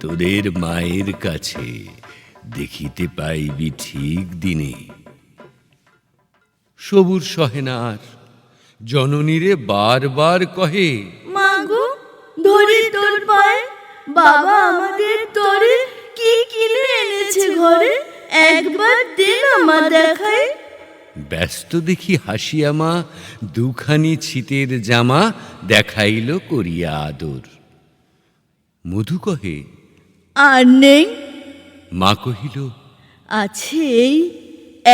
তোদের মায়ের কাছে দেখিতে পাইবি ঠিক দিনে। সবুর সহে না আর জননীরে বারবার কহে মাগো ধরি তোর পায়ে বাবা আমাদের তোরে কি কিনে এনেছে ঘরে? একবার দে না মা দেখাই ব্যস্ত দেখি হাসিয়া মা দুখানি ছিটের জামা দেখাইল করিয়া আদর। মধু কহে আর নেই? মা কহিল আছে এই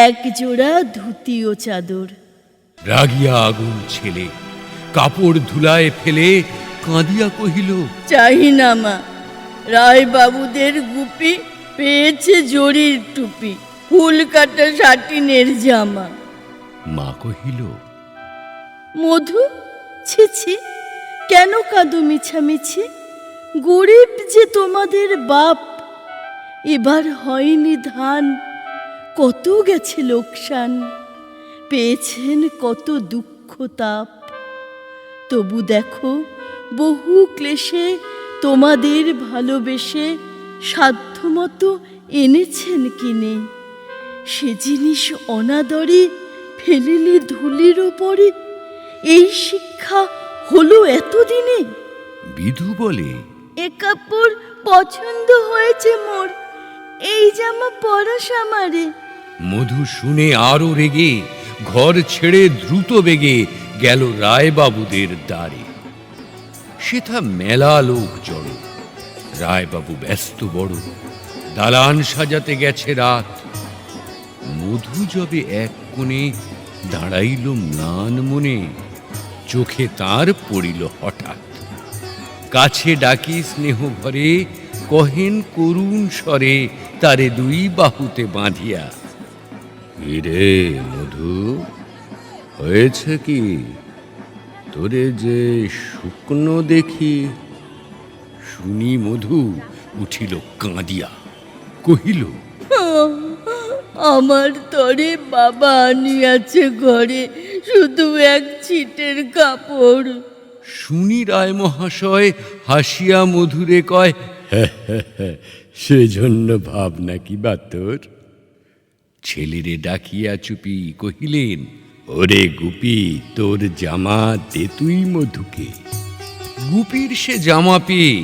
এক জোড়া ধুতি ও চাদর। রাগিয়া আগুন ছেলে কাপড় ধুলায় ফেলে কাঁদিয়া কহিল চাহি না মা রায় বাবুদের গুপি পেয়েছে জরির টুপি ফুল কাটা সাটিনের জামা। মা কহিল মধু? ছি ছি কেন কাঁদো মিছামিছি? গরিব যে তোমাদের বাপ, এবার হয়নি ধান, কত গেছে লোকসান, পেয়েছেন কত দুঃখ তাপ। তবু দেখো, বহু ক্লেশে তোমাদের ভালোবেসে সাধ্যমতো এনেছেন কিনে। সে জিনিস অনাদরে ফেলিলে ধুলির ওপরে, এই শিক্ষা হলো এতদিনে? বিধু বলে এ কাপড় পছন্দ হয়েছে মোর। এই জামা পরা সামারে মধু শুনে আরও রেগে, ঘর ছেড়ে দ্রুত বেগে গেল রায়বাবুদের দ্বারে। সেথা মেলা লোক জড়ো, রায়বাবু ব্যস্ত বড়, দালান সাজাতে গেছে রাত। মধু যবে এক কোণে দাঁড়াইল ম্লান মনে, চোখে তার পড়িল হঠাৎ। কাছে ডাকি স্নেহ ভরে কহেন করুণ স্বরে তারে দুই বাহুতে বাঁধিয়া। রে মধু হয়েছে কি? তোরে যে শুকনো দেখি শুনি মধু উঠিল কাঁদিয়া কহিল আমার তরে বাবা আনিয়াছে ঘরে শুধু এক ছিটের কাপড়। শুনি রায় মহাশয় হাসিয়া মধুরে কয় সেজন্য ভাবনা কি বা তোর? ছেলেরে ডাকিয়া চুপি কহিলেন, ওরে গুপি, তোর জামা দে তুই মধুকে। গুপির সে জামা পেয়ে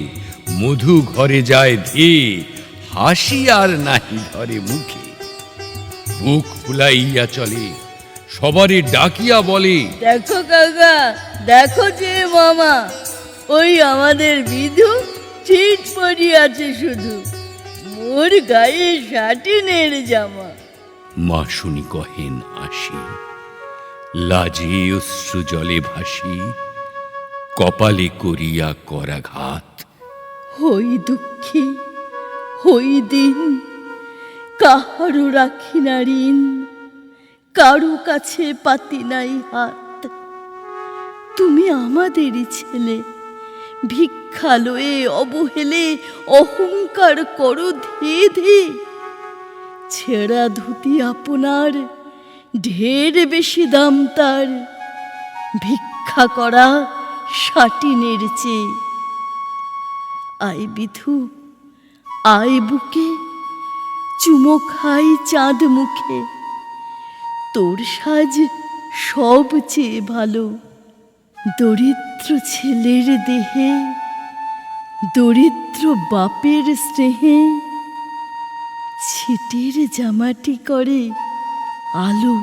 মধু ঘরে যায় ধে হাসি আর নাহি ধরে মুখে। বুক ফুলাইয়া চলে, সবারে ডাকিয়া বলে, দেখো কাকা দেখো যে মামা ওই আমাদের বিধু চিট পরিয়াছে শুধু। মোর গায়ে সাটিনের জামা। মা শুনি কহেন আসি লাজে অশ্রু জলে ভাসি কপালে করিয়া করাঘাত। হই দুঃখী হই দিন কাহারও রাখি না ঋণ কারও কাছে পাতি নাই হাত। তুমি আমাদেরই ছেলে। ভিক্ষা লয়ে অবহেলে অহংকার করো ধে ধে। ছেঁড়া ধুতি আপনার, ঢের বেশি দাম তার। ভিক্ষা করা সাটিনের চেয়ে। আয় বিধু, আয় বুকে, চুমো খাই চাঁদ মুখে। তোর সাজ সব চেয়ে ভালো। দরিদ্র ছেলের দেহে দরিদ্র বাপের স্নেহে ছিটির জামাটি করে আলো